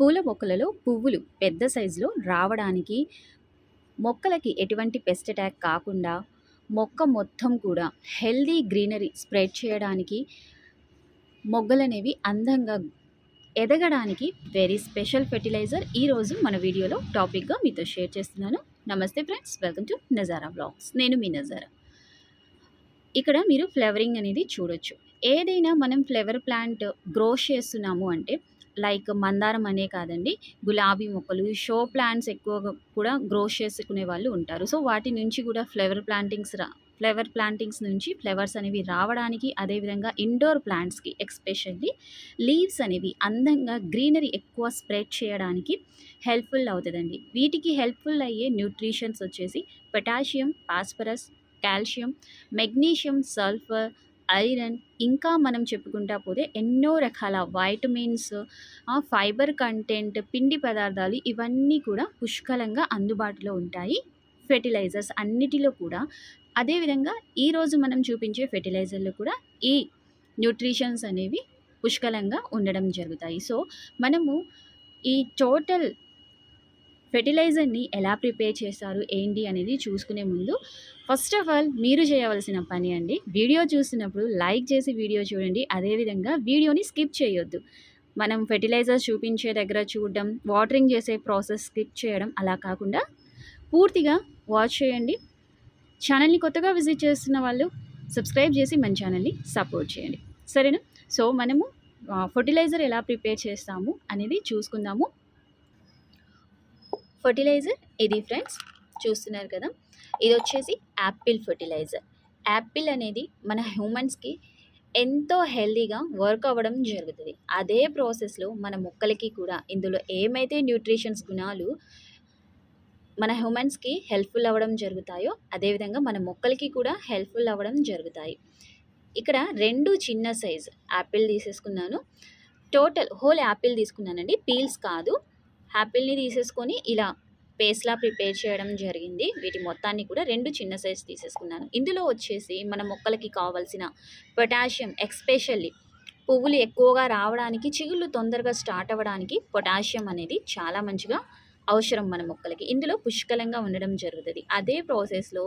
పూల మొక్కలలో పువ్వులు పెద్ద సైజులో రావడానికి మొక్కలకి ఎటువంటి పెస్ట్ అటాక్ కాకుండా మొక్క మొత్తం కూడా హెల్దీ గ్రీనరీ స్ప్రెడ్ చేయడానికి మొగ్గలనేవి అందంగా ఎదగడానికి వెరీ స్పెషల్ ఫెర్టిలైజర్ ఈరోజు మన వీడియోలో టాపిక్గా మీతో షేర్ చేస్తున్నాను. నమస్తే friends welcome to Nazara blogs నేను మీ నజారా ఇక్కడ మీరు ఫ్లేవరింగ్ అనేది చూడొచ్చు. ఏదైనా మనం ఫ్లేవర్ ప్లాంట్ గ్రో చేస్తున్నాము అంటే లైక్ మందారం అనే కాదండి గులాబీ మొక్కలు. షో ప్లాంట్స్ ఎక్కువగా కూడా గ్రో చేసుకునే వాళ్ళు ఉంటారు. సో వాటి నుంచి కూడా ఫ్లవర్ ప్లాంటింగ్స్ రా ఫ్లవర్ ప్లాంటింగ్స్ నుంచి ఫ్లవర్స్ అనేవి రావడానికి అదేవిధంగా ఇండోర్ ప్లాంట్స్కి ఎక్స్పెషల్లీ లీవ్స్ అనేవి అందంగా గ్రీనరీ ఎక్కువ స్ప్రెడ్ చేయడానికి హెల్ప్ఫుల్ అవుతుందండి. వీటికి హెల్ప్ఫుల్ అయ్యే న్యూట్రిషన్స్ వచ్చేసి potassium phosphorus calcium magnesium sulphur iron ఇంకా మనం చెప్పుకుంటా పోతే ఎన్నో రకాల వైటమిన్స్ ఫైబర్ కంటెంట్ పిండి పదార్థాలు ఇవన్నీ కూడా పుష్కలంగా అందుబాటులో ఉంటాయి. ఫెర్టిలైజర్స్ అన్నిటిలో కూడా. అదేవిధంగా ఈరోజు మనం చూపించే ఫెర్టిలైజర్లు కూడా ఈ న్యూట్రిషన్స్ అనేవి పుష్కలంగా ఉండడం జరుగుతాయి. సో మనము ఈ టోటల్ ఫెర్టిలైజర్ని ఎలా ప్రిపేర్ చేస్తారు ఏంటి అనేది చూసుకునే ముందు ఫస్ట్ ఆఫ్ ఆల్ మీరు చేయవలసిన పని అండి వీడియో చూసినప్పుడు లైక్ చేసి వీడియో చూడండి. అదేవిధంగా వీడియోని స్కిప్ చేయొద్దు. మనం ఫెర్టిలైజర్స్ చూపించే దగ్గర చూడడం వాటరింగ్ చేసే ప్రాసెస్ స్కిప్ చేయడం అలా కాకుండా పూర్తిగా వాచ్ చేయండి. ఛానల్ని కొత్తగా విజిట్ చేస్తున్న వాళ్ళు సబ్స్క్రైబ్ చేసి మన ఛానల్ని సపోర్ట్ చేయండి. సరేనా? సో మనము ఫర్టిలైజర్ ఎలా ప్రిపేర్ చేస్తాము అనేది చూసుకుందాము. ఫర్టిలైజర్ ఇది ఫ్రెండ్స్ చూస్తున్నారు కదా. ఇది వచ్చేసి యాపిల్ ఫర్టిలైజర్. యాపిల్ అనేది మన హ్యూమన్స్కి ఎంతో హెల్దీగా వర్క్ అవ్వడం జరుగుతుంది. అదే ప్రాసెస్లో మన మొక్కలకి కూడా ఇందులో ఏమైతే న్యూట్రిషన్స్ గుణాలు మన హ్యూమన్స్కి హెల్ప్ఫుల్ అవ్వడం జరుగుతాయో అదేవిధంగా మన మొక్కలకి కూడా హెల్ప్ఫుల్ అవ్వడం జరుగుతాయి. ఇక్కడ రెండు చిన్న సైజ్ యాపిల్ తీసేసుకున్నాను. టోటల్ హోల్ యాపిల్ తీసుకున్నానండి. పీల్స్ కాదు. యాపిల్ని తీసేసుకొని ఇలా పేస్ట్లా ప్రిపేర్ చేయడం జరిగింది. వీటి మొత్తాన్ని కూడా రెండు చిన్న సైజ్ తీసేసుకున్నాను. ఇందులో వచ్చేసి మన మొక్కలకి కావాల్సిన పొటాషియం ఎక్స్పెషల్లీ పువ్వులు ఎక్కువగా రావడానికి చిగుళ్ళు తొందరగా స్టార్ట్ అవ్వడానికి పొటాషియం అనేది చాలా మంచిగా అవసరం మన మొక్కలకి. ఇందులో పుష్కలంగా ఉండడం జరుగుతుంది. అదే ప్రాసెస్లో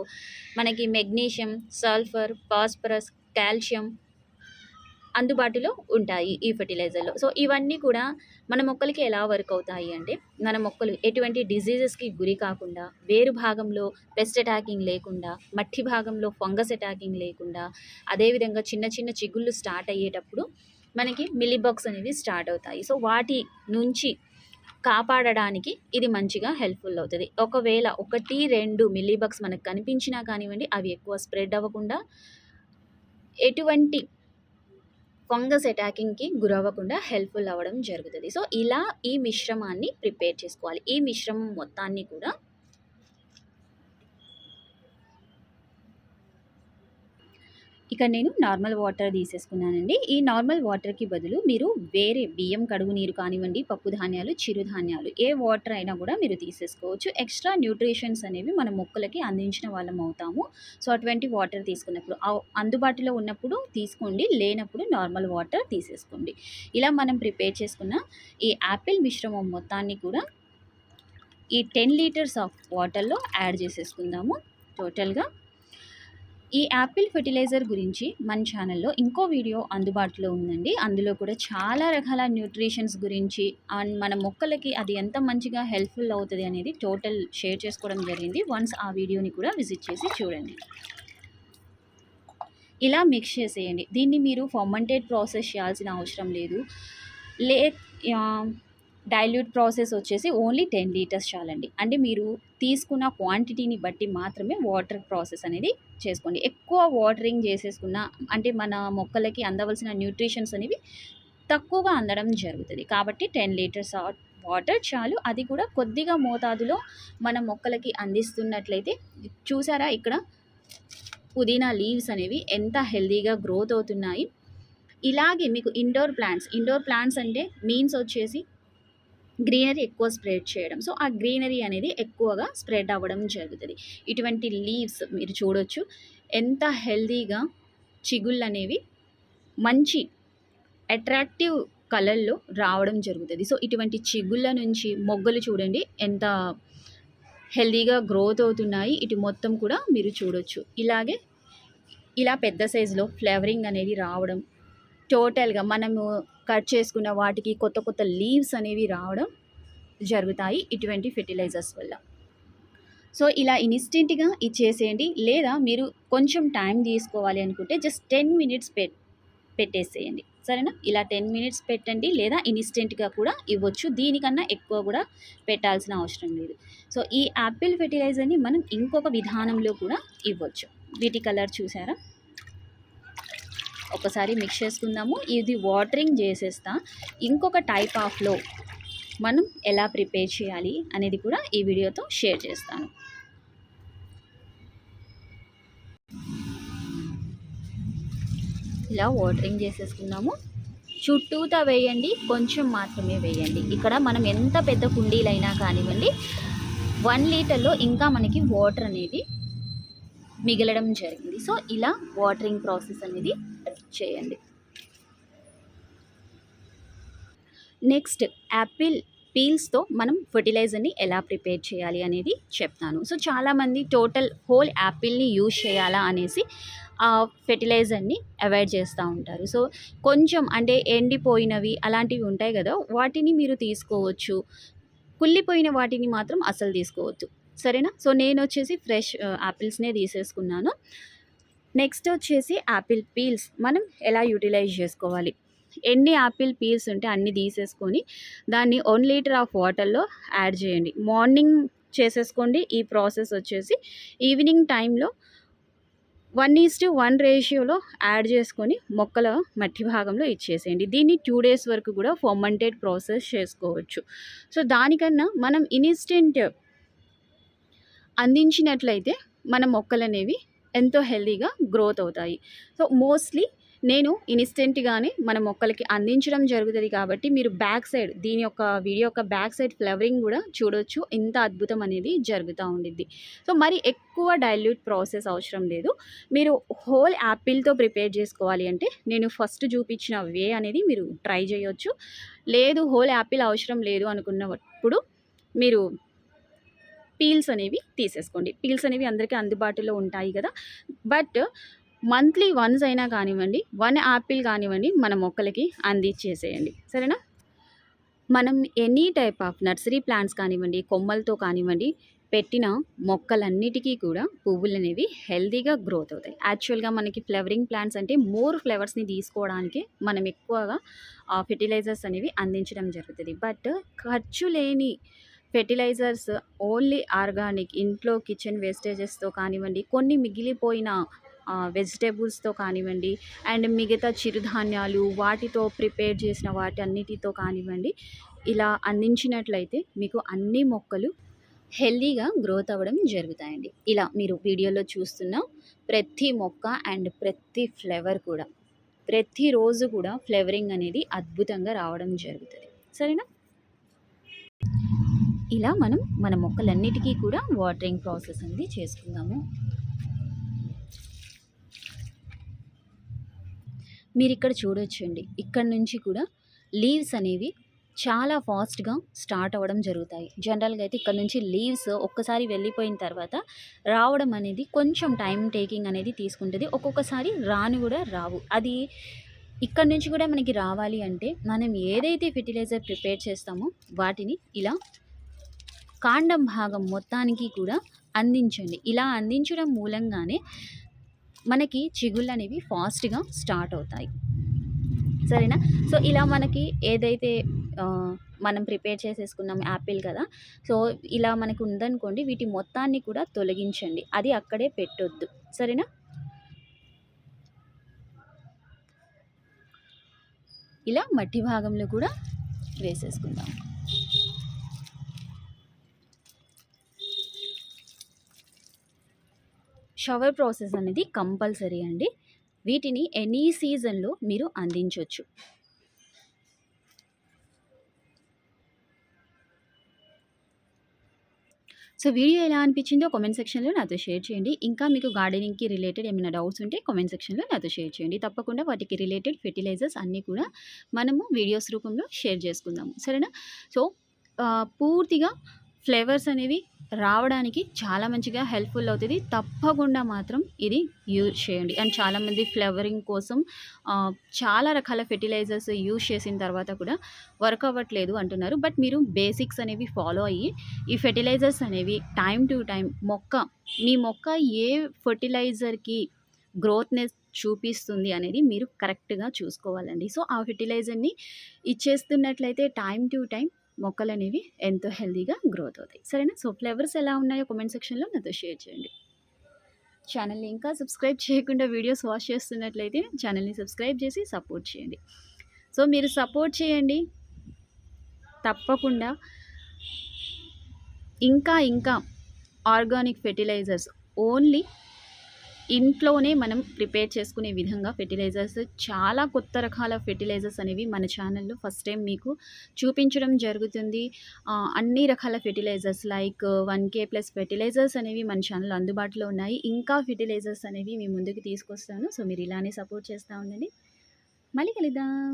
మనకి మెగ్నీషియం సల్ఫర్ ఫాస్ఫరస్ కాల్షియం అందుబాటులో ఉంటాయి ఈ ఫెర్టిలైజర్లో. సో ఇవన్నీ కూడా మన మొక్కలకి ఎలా వర్క్ అవుతాయి అంటే మన మొక్కలు ఎటువంటి డిజీజెస్కి గురి కాకుండా వేరు భాగంలో పెస్ట్ అటాకింగ్ లేకుండా మట్టి భాగంలో ఫంగస్ అటాకింగ్ లేకుండా అదేవిధంగా చిన్న చిన్న చిగుళ్ళు స్టార్ట్ అయ్యేటప్పుడు మనకి మిలీబాక్స్ అనేవి స్టార్ట్ అవుతాయి. సో వాటి నుంచి కాపాడడానికి ఇది మంచిగా హెల్ప్ఫుల్ అవుతుంది. ఒకవేళ ఒకటి రెండు మిల్లీబగ్స్ మనకు కనిపించినా కానివ్వండి అవి ఎక్కువ స్ప్రెడ్ అవ్వకుండా ఎటువంటి ఫంగస్ అటాకింగ్కి గురవ్వకుండా హెల్ప్ఫుల్ అవ్వడం జరుగుతుంది. సో ఇలా ఈ మిశ్రమాన్ని ప్రిపేర్ చేసుకోవాలి. ఈ మిశ్రమం మొత్తాన్ని కూడా ఇక్కడ నేను నార్మల్ వాటర్ తీసేసుకున్నానండి. ఈ నార్మల్ వాటర్కి బదులు మీరు వేరే బియ్యం కడుగు నీరు కానివ్వండి పప్పు ధాన్యాలు చిరుధాన్యాలు ఏ వాటర్ అయినా కూడా మీరు తీసేసుకోవచ్చు. ఎక్స్ట్రా న్యూట్రిషన్స్ అనేవి మన మొక్కలకి అందించిన వాళ్ళం అవుతాము. సో అటువంటి వాటర్ తీసుకున్నప్పుడు అందుబాటులో ఉన్నప్పుడు తీసుకోండి లేనప్పుడు నార్మల్ వాటర్ తీసేసుకోండి. ఇలా మనం ప్రిపేర్ చేసుకున్న ఈ యాపిల్ మిశ్రమం మొత్తాన్ని కూడా ఈ టెన్ లీటర్స్ ఆఫ్ వాటర్లో యాడ్ చేసేసుకుందాము. టోటల్గా ఈ యాపిల్ ఫెర్టిలైజర్ గురించి మన ఛానల్లో ఇంకో వీడియో అందుబాటులో ఉందండి. అందులో కూడా చాలా రకాల న్యూట్రిషన్స్ గురించి అండ్ మన మొక్కలకి అది ఎంత మంచిగా హెల్ప్ఫుల్ అవుతుంది అనేది టోటల్ షేర్ చేసుకోవడం జరిగింది. వన్స్ ఆ వీడియోని కూడా విజిట్ చేసి చూడండి. ఇలా మిక్స్ చేసేయండి. దీన్ని మీరు ఫర్మంటెడ్ ప్రాసెస్ చేయాల్సిన అవసరం లేదు. లే డైల్యూట్ ప్రాసెస్ వచ్చేసి ఓన్లీ టెన్ లీటర్స్ చాలండి. అంటే మీరు తీసుకున్న క్వాంటిటీని బట్టి మాత్రమే వాటర్ ప్రాసెస్ అనేది చేసుకోండి. ఎక్కువ వాటరింగ్ చేసేసుకున్న అంటే మన మొక్కలకి అందవలసిన న్యూట్రిషన్స్ అనేవి తక్కువగా అందడం జరుగుతుంది. కాబట్టి టెన్ లీటర్స్ వాటర్ చాలు. అది కూడా కొద్దిగా మోతాదులో మన మొక్కలకి అందిస్తున్నట్లయితే చూసారా ఇక్కడ పుదీనా లీవ్స్ అనేవి ఎంత హెల్దీగా గ్రోత్ అవుతున్నాయి. ఇలాగే మీకు ఇండోర్ ప్లాంట్స్ ఇండోర్ ప్లాంట్స్ అంటే మీన్స్ వచ్చేసి గ్రీనరీ ఎక్కువ స్ప్రెడ్ చేయడం. సో ఆ గ్రీనరీ అనేది ఎక్కువగా స్ప్రెడ్ అవ్వడం జరుగుతుంది. ఇటువంటి లీవ్స్ మీరు చూడొచ్చు. ఎంత హెల్దీగా చిగుళ్ళు అనేవి మంచి అట్రాక్టివ్ కలర్లో రావడం జరుగుతుంది. సో ఇటువంటి చిగుళ్ళ నుంచి మొగ్గలు చూడండి ఎంత హెల్దీగా గ్రోత్ అవుతున్నాయి. ఇటు మొత్తం కూడా మీరు చూడొచ్చు. ఇలాగే ఇలా పెద్ద సైజులో ఫ్లేవరింగ్ అనేది రావడం టోటల్గా మనము కట్ చేసుకున్న వాటికి కొత్త కొత్త లీవ్స్ అనేవి రావడం జరుగుతాయి ఇటువంటి ఫెర్టిలైజర్స్ వల్ల. సో ఇలా ఇన్స్టెంట్గా ఇచ్చేసేయండి లేదా మీరు కొంచెం టైం తీసుకోవాలి అనుకుంటే జస్ట్ టెన్ మినిట్స్ పెట్ పెట్టేసేయండి. సరేనా? ఇలా టెన్ మినిట్స్ పెట్టండి. లేదా ఇన్స్టెంట్గా కూడా ఇవ్వచ్చు. దీనికన్నా ఎక్కువ కూడా పెట్టాల్సిన అవసరం లేదు. సో ఈ యాపిల్ ఫెర్టిలైజర్ని మనం ఇంకొక విధానంలో కూడా ఇవ్వచ్చు. వీటి కలర్ చూసారా? ఒకసారి మిక్స్ చేసుకుందాము. ఇది వాటరింగ్ చేసేస్తా. ఇంకొక టైప్ ఆఫ్లో మనం ఎలా ప్రిపేర్ చేయాలి అనేది కూడా ఈ వీడియోతో షేర్ చేస్తాను. ఇలా వాటరింగ్ చేసేసుకున్నాము చుట్టూతా వేయండి. కొంచెం మాత్రమే వేయండి. ఇక్కడ మనం ఎంత పెద్ద కుండీలైనా కానివ్వండి వన్ లీటర్లో ఇంకా మనకి వాటర్ అనేది మిగలడం జరిగింది. సో ఇలా వాటరింగ్ ప్రాసెస్ అనేది చేయండి. నెక్స్ట్ యాపిల్ పీల్స్తో మనం ఫర్టిలైజర్ని ఎలా ప్రిపేర్ చేయాలి అనేది చెప్తాను. సో చాలామంది టోటల్ హోల్ యాపిల్ని యూజ్ చేయాలా అనేసి ఆ ఫెర్టిలైజర్ని అవాయిడ్ చేస్తూ ఉంటారు. సో కొంచెం అంటే ఎండిపోయినవి అలాంటివి ఉంటాయి కదా వాటిని మీరు తీసుకోవచ్చు. కుళ్ళిపోయిన వాటిని మాత్రం అసలు తీసుకోవద్దు. సరేనా? సో నేను వచ్చేసి ఫ్రెష్ యాపిల్స్నే తీసేసుకున్నాను. నెక్స్ట్ వచ్చేసి యాపిల్ పీల్స్ మనం ఎలా యూటిలైజ్ చేసుకోవాలి? ఎన్ని యాపిల్ పీల్స్ ఉంటే అన్ని తీసేసుకొని దాన్ని వన్ లీటర్ ఆఫ్ వాటర్లో యాడ్ చేయండి. మార్నింగ్ చేసేసుకోండి. ఈ ప్రాసెస్ వచ్చేసి ఈవినింగ్ టైంలో వన్ ఈస్ట్ వన్ రేషియోలో యాడ్ చేసుకొని మొక్కల మట్టి భాగంలో ఇచ్చేసేయండి. దీన్ని టూ డేస్ వరకు కూడా ఫర్మంటెడ్ ప్రాసెస్ చేసుకోవచ్చు. సో దానికన్నా మనం ఇన్స్టెంట్ అందించినట్లయితే మన మొక్కలు అనేవి ఎంతో హెల్తీగా గ్రోత్ అవుతాయి. సో మోస్ట్లీ నేను ఇన్స్టెంట్గానే మన మొక్కలకి అందించడం జరుగుతుంది కాబట్టి మీరు బ్యాక్ సైడ్ దీని యొక్క వీడియో యొక్క బ్యాక్ సైడ్ ఫ్లవరింగ్ కూడా చూడొచ్చు. ఇంత అద్భుతం అనేది జరుగుతూ ఉండిద్ది. సో మరి ఎక్కువ డైల్యూట్ ప్రాసెస్ అవసరం లేదు. మీరు హోల్ యాపిల్తో ప్రిపేర్ చేసుకోవాలి అంటే నేను ఫస్ట్ చూపించిన వే అనేది మీరు ట్రై చేయొచ్చు. లేదు హోల్ యాపిల్ అవసరం లేదు అనుకున్నప్పుడు మీరు పీల్స్ అనేవి తీసేసుకోండి. పీల్స్ అనేవి అందరికీ అందుబాటులో ఉంటాయి కదా. బట్ మంత్లీ వన్స్ అయినా కానివ్వండి వన్ యాపిల్ కానివ్వండి మన మొక్కలకి అందించేసేయండి. సరేనా? మనం any type of nursery plants కానివ్వండి కొమ్మలతో కానివ్వండి పెట్టిన మొక్కలన్నిటికీ కూడా పువ్వులు అనేవి హెల్తీగా గ్రోత్ అవుతాయి. యాక్చువల్గా మనకి ఫ్లవరింగ్ ప్లాంట్స్ అంటే మోర్ ఫ్లవర్స్ని తీసుకోవడానికి మనం ఎక్కువగా ఫెర్టిలైజర్స్ అనేవి అందించడం జరుగుతుంది. బట్ ఖర్చు లేని ఫెర్టిలైజర్స్ ఓన్లీ ఆర్గానిక్ ఇంట్లో కిచెన్ వేస్టేజెస్తో కానివ్వండి కొన్ని మిగిలిపోయిన వెజిటేబుల్స్తో కానివ్వండి అండ్ మిగతా చిరుధాన్యాలు వాటితో ప్రిపేర్ చేసిన వాటి అన్నిటితో కానివ్వండి ఇలా అందించినట్లయితే మీకు అన్ని మొక్కలు హెల్దీగా గ్రోత్ అవ్వడం జరుగుతాయండి. ఇలా మీరు వీడియోలో చూస్తున్న ప్రతి మొక్క అండ్ ప్రతి ఫ్లేవర్ కూడా ప్రతిరోజు కూడా ఫ్లేవరింగ్ అనేది అద్భుతంగా రావడం జరుగుతుంది. సరేనా? ఇలా మనం మన మొక్కలన్నిటికీ కూడా వాటరింగ్ ప్రాసెస్ అనేది చేసుకుందాము. మీరు ఇక్కడ చూడొచ్చండి. ఇక్కడ నుంచి కూడా లీవ్స్ అనేవి చాలా ఫాస్ట్గా స్టార్ట్ అవ్వడం జరుగుతాయి. జనరల్గా అయితే ఇక్కడ నుంచి లీవ్స్ ఒక్కసారి వెళ్ళిపోయిన తర్వాత రావడం అనేది కొంచెం టైం టేకింగ్ అనేది తీసుకుంటుంది. ఒక్కొక్కసారి రాను కూడా రావు. అది ఇక్కడ నుంచి కూడా మనకి రావాలి అంటే మనం ఏదైతే ఫెర్టిలైజర్ ప్రిపేర్ చేస్తామో వాటిని ఇలా కాండం భాగం మొత్తానికి కూడా అందించండి. ఇలా అందించడం మూలంగానే మనకి చిగుళ్ళు అనేవి ఫాస్ట్గా స్టార్ట్ అవుతాయి. సరేనా? సో ఇలా మనకి ఏదైతే మనం ప్రిపేర్ చేసేసుకున్నాం యాపిల్ కదా సో ఇలా మనకు ఉందనుకోండి వీటి మొత్తాన్ని కూడా తొలగించండి. అది అక్కడే పెట్టొద్దు. సరేనా? ఇలా మట్టి భాగంలో కూడా వేసేసుకుందాం. షవర్ ప్రాసెస్ అనేది కంపల్సరీ అండి వీటిని ఎనీ సీజన్లో మీరు అందించవచ్చు సో వీడియో ఎలా అనిపించిందో కామెంట్ సెక్షన్‌లో నాతో షేర్ చేయండి. ఇంకా మీకు గార్డెనింగ్‌కి రిలేటెడ్ ఏమైనా డౌట్స్ ఉంటే కామెంట్ సెక్షన్‌లో నాతో షేర్ చేయండి. తప్పకుండా వాటికి రిలేటెడ్ ఫెర్టిలైజర్స్ అన్నీ కూడా మనము వీడియోస్ రూపంలో షేర్ చేసుకుందాము. సరేనా? సో, పూర్తిగా ఫ్లేవర్స్ అనేవి రావడానికి చాలా మంచిగా హెల్ప్‌ఫుల్ అవుతుంది తప్పకుండా మాత్రం ఇది యూజ్ చేయండి. అండ్ చాలామంది ఫ్లవరింగ్ కోసం చాలా రకాల ఫెర్టిలైజర్స్ యూజ్ చేసిన తర్వాత కూడా వర్క్ అవ్వట్లేదు అంటున్నారు. బట్ మీరు బేసిక్స్ అనేవి ఫాలో అయ్యి ఈ ఫెర్టిలైజర్స్ అనేవి టైం టు టైం మొక్క మీ మొక్క ఏ ఫెర్టిలైజర్‌కి గ్రోత్‌నెస్ చూపిస్తుంది అనేది మీరు కరెక్ట్‌గా చూసుకోవాలండి. సో, ఆ ఫెర్టిలైజర్‌ని ఇచ్చేస్తున్నట్లయితే టైం టు టైం మొక్కలు మొక్కలనేవి ఎంతో హెల్దీగా గ్రోత్ అవుతాయి. సరేనా? సో, ఫ్లేవర్స్ ఎలా ఉన్నాయో కామెంట్ సెక్షన్‌లో నాతో షేర్ చేయండి. ఛానల్ని ఇంకా సబ్స్క్రైబ్ చేయకుండా వీడియోస్ వాచ్ చేస్తున్నట్లయితే ఛానల్ని సబ్స్క్రైబ్ చేసి సపోర్ట్ చేయండి. సో, మీరు సపోర్ట్ చేయండి. తప్పకుండా ఇంకా ఇంకా ఆర్గానిక్ ఫెర్టిలైజర్స్ ఓన్లీ ఇంట్లోనే మనం ప్రిపేర్ చేసుకునే విధంగా ఫెర్టిలైజర్స్ చాలా కొత్త రకాల ఫెర్టిలైజర్స్ అనేవి మన ఛానల్‌లో ఫస్ట్ టైం మీకు చూపించడం జరుగుతుంది. అన్ని రకాల fertilisers like one K plus fertilisers అనేవి మన ఛానల్‌లో అందుబాటులో ఉన్నాయి. ఇంకా ఫెర్టిలైజర్స్ అనేవి మీ ముందుకు తీసుకొస్తాను. సో, మీరు ఇలానే సపోర్ట్ చేస్తా ఉండండి. మళ్ళీ కలుద్దాం.